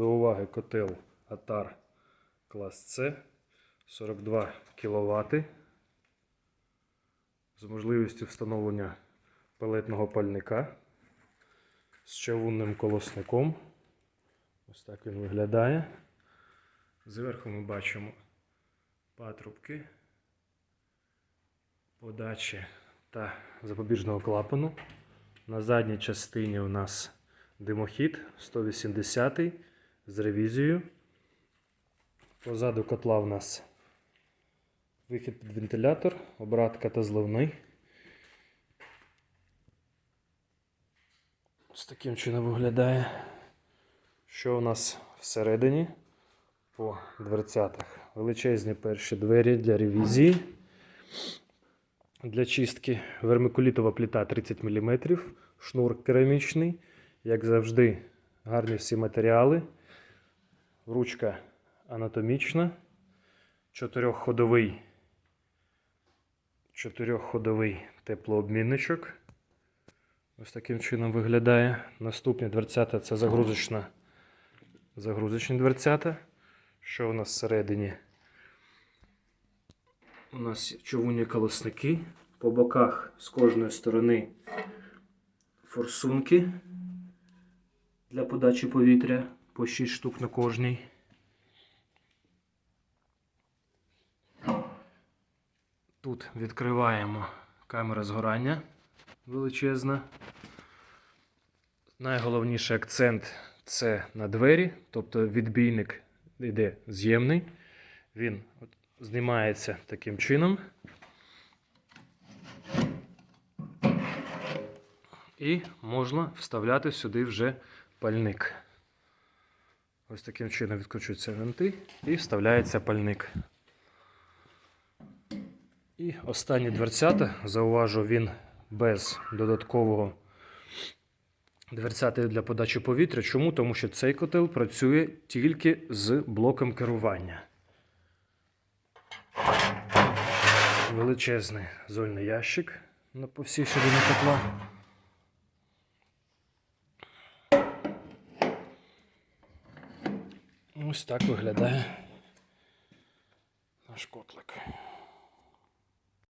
До уваги котел Атар клас С 42 кВт з можливістю встановлення пелетного пальника з чавунним колосником. Ось так він виглядає. Зверху ми бачимо патрубки, подачі та запобіжного клапану. На задній частині у нас димохід 180 з ревізією. Позаду котла у нас вихід під вентилятор, обратка та зливний. Ось таким чином виглядає. Що у нас всередині по дверцятах? Величезні перші двері для ревізії. Для чистки вермикулітова плита 30 мм, шнур керамічний, як завжди, гарні всі матеріали. Ручка анатомічна, чотирьохходовий, чотирьохходовий теплообмінничок. Ось таким чином виглядає. Наступні дверцята це загрузочна, загрузочні дверцята. Що у нас всередині? У нас човунні колосники. По боках з кожної сторони форсунки для подачі повітря по 6 штук на кожній. Тут відкриваємо камера згорання величезна. Найголовніший акцент це на двері, тобто відбійник йде з'ємний. Він знімається таким чином. І можна вставляти сюди вже пальник. Ось таким чином відкручуються винти і вставляється пальник. І останні дверцята, зауважу, він без додаткового дверцяти для подачі повітря. Чому? Тому що цей котел працює тільки з блоком керування. Величезний зольний ящик на по всій ширині котла. Ось так виглядає наш котлик.